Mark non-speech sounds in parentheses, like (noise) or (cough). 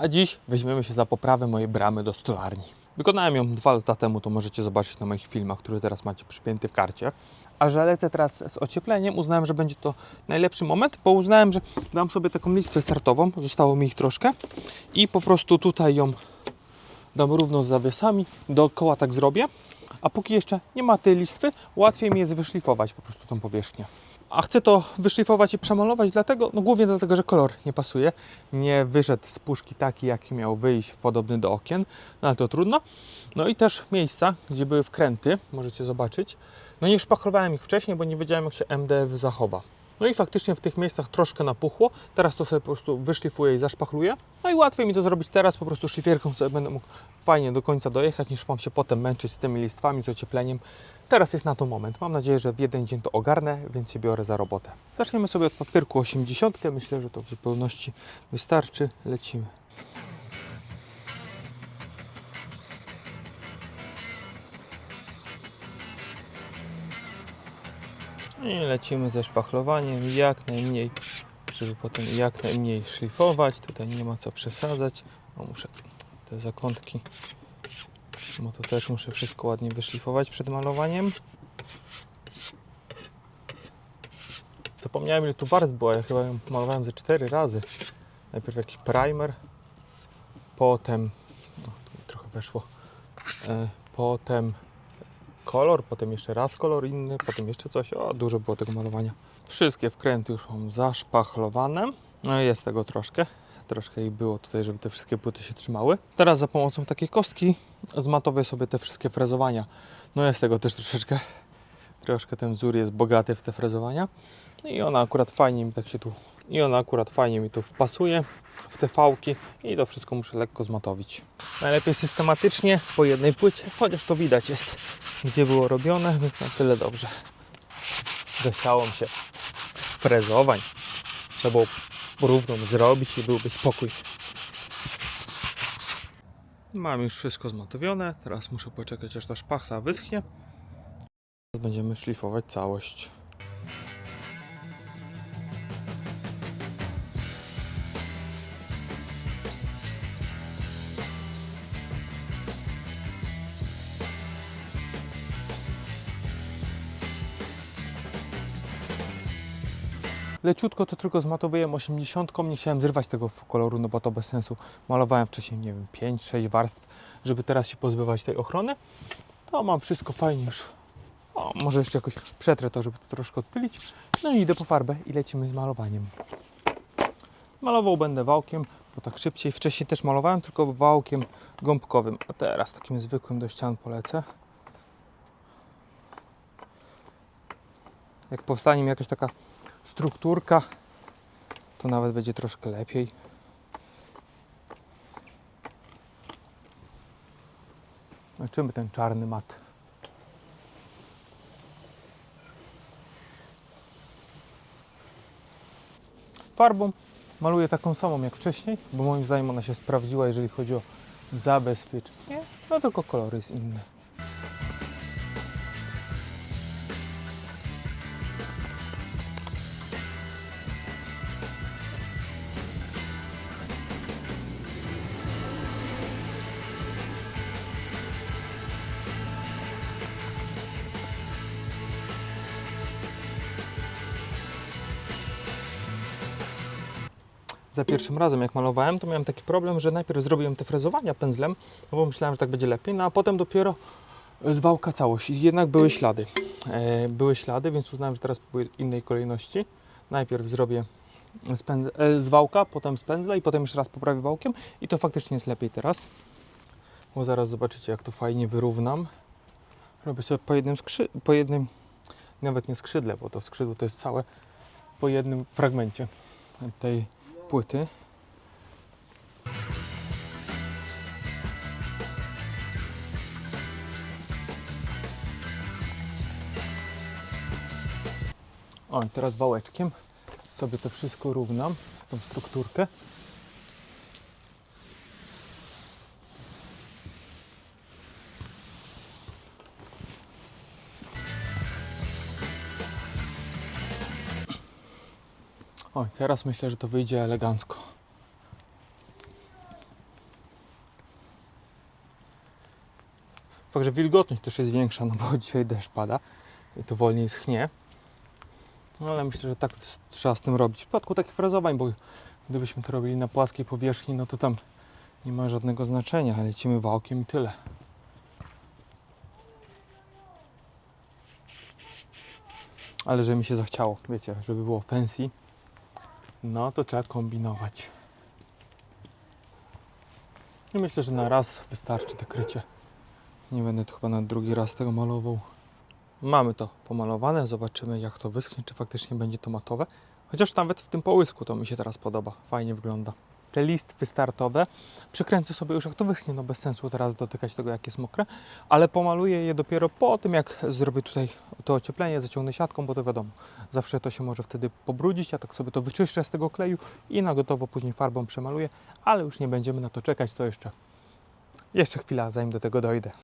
A dziś weźmiemy się za poprawę mojej bramy do stolarni. Wykonałem ją dwa lata temu, to możecie zobaczyć na moich filmach, które teraz macie przypięty w karcie. A że lecę teraz z ociepleniem, uznałem, że będzie to najlepszy moment, bo uznałem, że dam sobie taką listwę startową, zostało mi ich troszkę i po prostu tutaj ją dam równo z zawiesami, dookoła tak zrobię. A póki jeszcze nie ma tej listwy, łatwiej mi jest wyszlifować po prostu tą powierzchnię. A chcę to wyszlifować i przemalować, dlatego, no głównie dlatego, że kolor nie pasuje. Nie wyszedł z puszki taki, jaki miał wyjść, podobny do okien, no ale to trudno. No i też miejsca, gdzie były wkręty, możecie zobaczyć. No nie szpachlowałem ich wcześniej, bo nie wiedziałem, jak się MDF zachowa. No i faktycznie w tych miejscach troszkę napuchło. Teraz to sobie po prostu wyszlifuję i zaszpachluję. No i łatwiej mi to zrobić teraz, po prostu szlifierką sobie będę mógł fajnie do końca dojechać, niż mam się potem męczyć z tymi listwami, z ociepleniem. Teraz jest na to moment. Mam nadzieję, że w jeden dzień to ogarnę, więc się biorę za robotę. Zaczniemy sobie od papierku 80. Myślę, że to w zupełności wystarczy. Lecimy. I lecimy ze szpachlowaniem jak najmniej, żeby potem jak najmniej szlifować. Tutaj nie ma co przesadzać. O, muszę te zakątki, bo to też muszę wszystko ładnie wyszlifować przed malowaniem. Zapomniałem ile tu warstw była, ja chyba ją malowałem ze 4 razy. Najpierw jakiś primer, potem, no, tu mi trochę weszło, e, potem kolor, potem jeszcze raz kolor inny, potem jeszcze coś. O, dużo było tego malowania. Wszystkie wkręty już mam zaszpachlowane. No jest tego troszkę. Troszkę ich było tutaj, żeby te wszystkie płyty się trzymały. Teraz za pomocą takiej kostki zmatowię sobie te wszystkie frezowania. No jest tego też troszeczkę. Troszkę ten wzór jest bogaty w te frezowania. No I ona akurat fajnie mi tak się tu i ona akurat fajnie mi tu wpasuje w te fałki i to wszystko muszę lekko zmatowić. Najlepiej systematycznie po jednej płycie, chociaż to widać jest gdzie było robione, więc na tyle dobrze. Zasiało mi się frezowań. Trzeba było równą zrobić i byłby spokój. Mam już wszystko zmatowione, teraz muszę poczekać aż ta szpachla wyschnie. Będziemy szlifować całość. Leciutko to tylko zmatowałem 80, nie chciałem zrywać tego koloru, no bo to bez sensu. Malowałem wcześniej, nie wiem, 5-6 warstw, żeby teraz się pozbywać tej ochrony. To mam wszystko fajnie już. O, może jeszcze jakoś przetrę to, żeby to troszkę odpylić. No i idę po farbę i lecimy z malowaniem. Malował będę wałkiem, bo tak szybciej. Wcześniej też malowałem, tylko wałkiem gąbkowym, a teraz takim zwykłym do ścian polecę. Jak powstanie mi jakaś taka strukturka, to nawet będzie troszkę lepiej. Zobaczymy ten czarny mat. Farbą maluję taką samą jak wcześniej, bo moim zdaniem ona się sprawdziła, jeżeli chodzi o zabezpieczenie. No tylko kolor jest inny. Za pierwszym razem jak malowałem, to miałem taki problem, że najpierw zrobiłem te frezowania pędzlem, no bo myślałem, że tak będzie lepiej, no a potem dopiero z wałka całość. I jednak były ślady. E, były ślady, więc uznałem, że teraz spróbuję innej kolejności. Najpierw zrobię e, z wałka, potem z pędzla i potem jeszcze raz poprawię wałkiem i to faktycznie jest lepiej teraz. Bo zaraz zobaczycie, jak to fajnie wyrównam. Robię sobie po jednym skrzy- po jednym, nawet nie skrzydle, bo to skrzydło to jest całe, po jednym fragmencie tej płyty. O, teraz wałeczkiem sobie to wszystko równam, tą strukturkę. Oj, teraz myślę, że to wyjdzie elegancko. Fakt, że wilgotność też jest większa, no bo (laughs) dzisiaj deszcz pada i to wolniej schnie. No ale myślę, że tak trzeba z tym robić. W przypadku takich frazowań, bo gdybyśmy to robili na płaskiej powierzchni, no to tam nie ma żadnego znaczenia. Lecimy wałkiem i tyle. Ale że mi się zachciało, wiecie, żeby było pensji no to trzeba kombinować. I myślę, że na raz wystarczy te krycie. Nie będę tu chyba na drugi raz tego malował. Mamy to pomalowane, zobaczymy jak to wyschnie, czy faktycznie będzie to matowe. Chociaż nawet w tym połysku to mi się teraz podoba, fajnie wygląda. Te listy wystartowe przykręcę sobie już jak to wyschnie, no bez sensu teraz dotykać tego jak jest mokre, ale pomaluję je dopiero po tym jak zrobię tutaj to ocieplenie, zaciągnę siatką, bo to wiadomo, zawsze to się może wtedy pobrudzić, ja tak sobie to wyczyszczę z tego kleju i na gotowo później farbą przemaluję, ale już nie będziemy na to czekać, to jeszcze, jeszcze chwila zanim do tego dojdę.